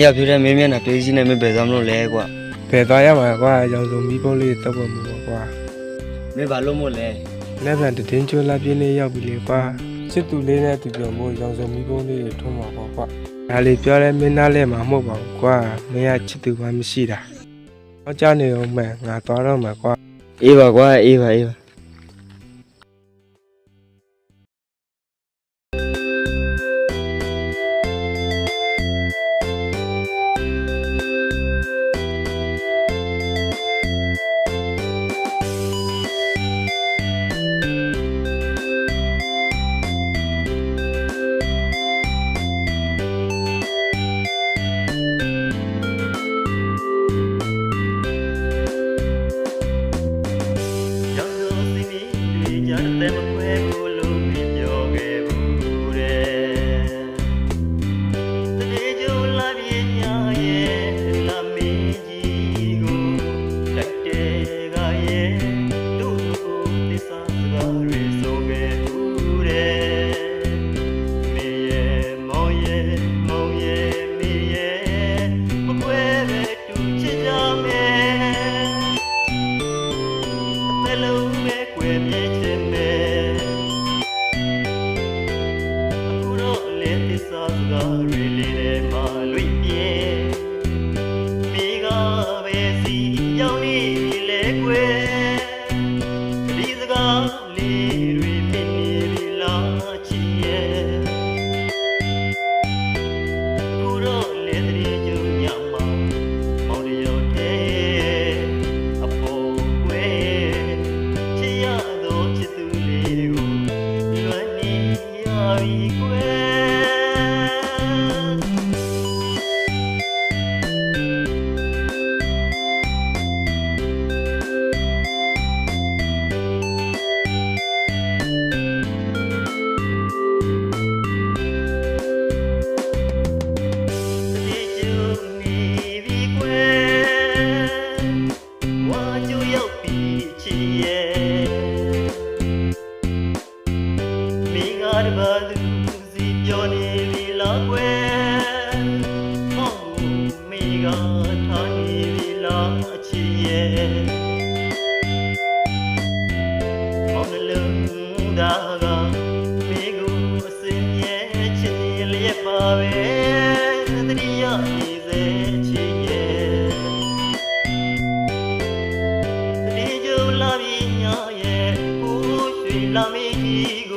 ။ရောက်ပြတဲ့မင်းမျက်နှာပေးစီနဲ့မင်းဘယ်သွားမလို့လဲကွာဘယ်သွားရမှာကွာရောင်စုံမီးပုံးလေးတောက်ဖို့မလို့ကွာ။မင်းဘာလို့မို့လဲလက်ဗန်တည်င်းကျွလာပြင်းလေးရောက်ပြီလေကွာစစ်သူလေးနဲ့အတူပြုံဖို့ရောင်စုံမီးပုံးလေးတွေထုံးပါပေါ့ကွာဒါလေပြောတဲ့မင်းသားလက်မှာမဟုတ်ပါဘူးကွာမင်းကချစ်သူမှမရှိတာဟောကြားနေအောင်မှန်ငါသွားတော့မှာကွာ။အေးပါကွာအေးပါအေးပါ ရာဌာနီလီလာအချီရဲ့မောင်လုံးဒါကမိကူအစင်ရဲ့ချီလျက်ပါပဲသတိရနေစေချီရဲ့သတိကြလာပြီညာရဲ့ကိုယ်ရွှေလာမိကြီး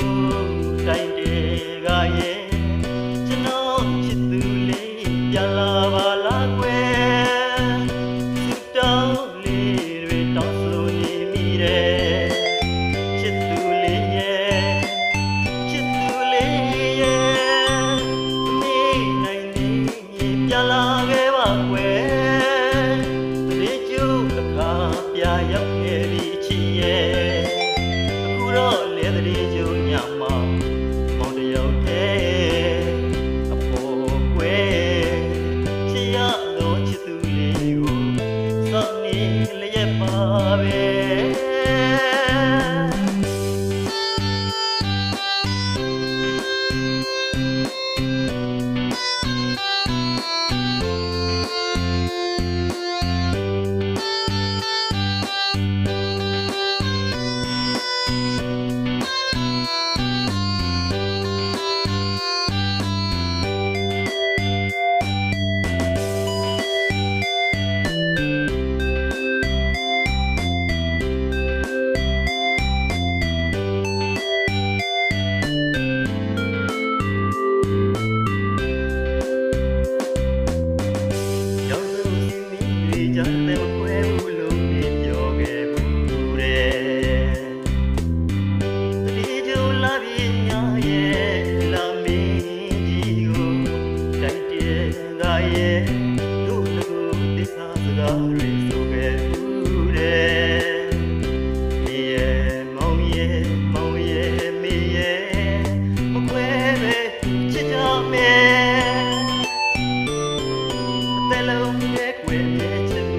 လုံးရဲ့ကွယ်မြဲခြင်း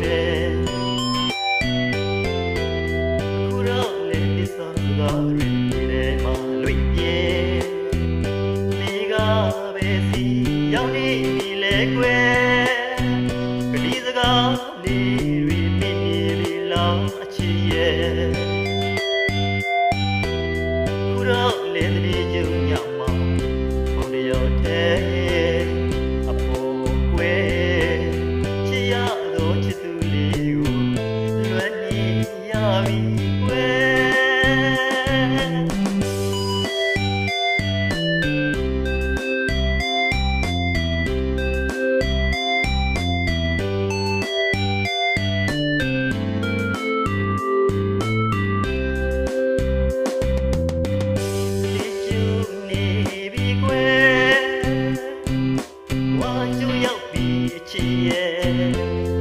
နေရီ ယ်